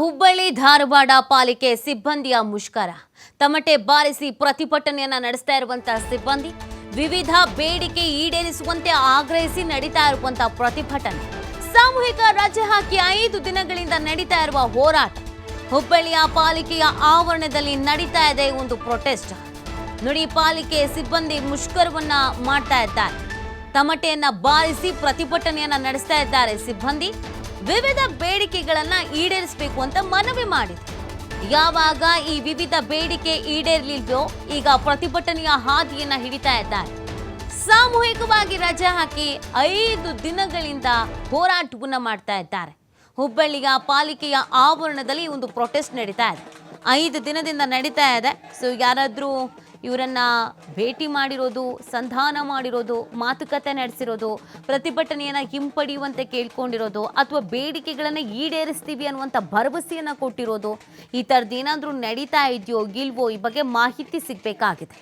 ಹುಬ್ಬಳ್ಳಿ ಧಾರವಾಡ ಪಾಲಿಕೆ ಸಿಬ್ಬಂದಿಯ ಮುಷ್ಕರ. ತಮಟೆ ಬಾರಿಸಿ ಪ್ರತಿಭಟನೆಯನ್ನ ನಡೆಸ್ತಾ ಇರುವಂತಹ ಸಿಬ್ಬಂದಿ, ವಿವಿಧ ಬೇಡಿಕೆ ಈಡೇರಿಸುವಂತೆ ಆಗ್ರಹಿಸಿ ನಡೀತಾ ಇರುವಂತಹ ಪ್ರತಿಭಟನೆ. ಸಾಮೂಹಿಕ ರಜೆ ಹಾಕಿ ಐದು ದಿನಗಳಿಂದ ನಡೀತಾ ಇರುವ ಹೋರಾಟ, ಹುಬ್ಬಳ್ಳಿಯ ಪಾಲಿಕೆಯ ಆವರಣದಲ್ಲಿ ನಡೀತಾ ಇದೆ ಒಂದು ಪ್ರೊಟೆಸ್ಟ್ ನುಡಿ, ಪಾಲಿಕೆ ಸಿಬ್ಬಂದಿ ಮುಷ್ಕರವನ್ನ ಮಾಡ್ತಾ ಇದ್ದಾರೆ. ತಮಟೆಯನ್ನ ಬಾರಿಸಿ ಪ್ರತಿಭಟನೆಯನ್ನ ನಡೆಸ್ತಾ ಇದ್ದಾರೆ ಸಿಬ್ಬಂದಿ. ವಿವಿಧ ಬೇಡಿಕೆಗಳನ್ನ ಈಡೇರಿಸಬೇಕು ಅಂತ ಮನವಿ ಮಾಡಿದೆ ಯಾವಾಗ ಈ ವಿವಿಧ ಬೇಡಿಕೆ ಈಡೇರಲಿಲ್ವೋ ಈಗ ಪ್ರತಿಭಟನೆಯ ಹಾದಿಯನ್ನ ಹಿಡಿತಾ ಇದ್ದಾರೆ. ಸಾಮೂಹಿಕವಾಗಿ ರಜೆ ಹಾಕಿ ಐದು ದಿನಗಳಿಂದ ಹೋರಾಟವನ್ನ ಮಾಡ್ತಾ ಇದ್ದಾರೆ. ಹುಬ್ಬಳ್ಳಿಯ ಪಾಲಿಕೆಯ ಆವರಣದಲ್ಲಿ ಒಂದು ಪ್ರೊಟೆಸ್ಟ್ ನಡೀತಾ ಇದೆ. ಐದು ದಿನದಿಂದ ನಡೀತಾ ಇದೆ. ಸೊ ಯಾರಾದರೂ ಇವರನ್ನ ಭೇಟಿ ಮಾಡಿರೋದು, ಸಂಧಾನ ಮಾಡಿರೋದು, ಮಾತುಕತೆ ನಡೆಸಿರೋದು, ಪ್ರತಿಭಟನೆಯನ್ನ ಹಿಂಪಡೆಯುವಂತೆ ಕೇಳ್ಕೊಂಡಿರೋದು, ಅಥವಾ ಬೇಡಿಕೆಗಳನ್ನು ಈಡೇರಿಸ್ತೀವಿ ಅನ್ನುವಂಥ ಭರವಸೆಯನ್ನ ಕೊಟ್ಟಿರೋದು, ಈ ಥರದ್ದು ಏನಾದರೂ ನಡೀತಾ ಇದೆಯೋ ಗಿಲ್ವೋ ಈ ಬಗ್ಗೆ ಮಾಹಿತಿ ಸಿಗಬೇಕಾಗಿದೆ.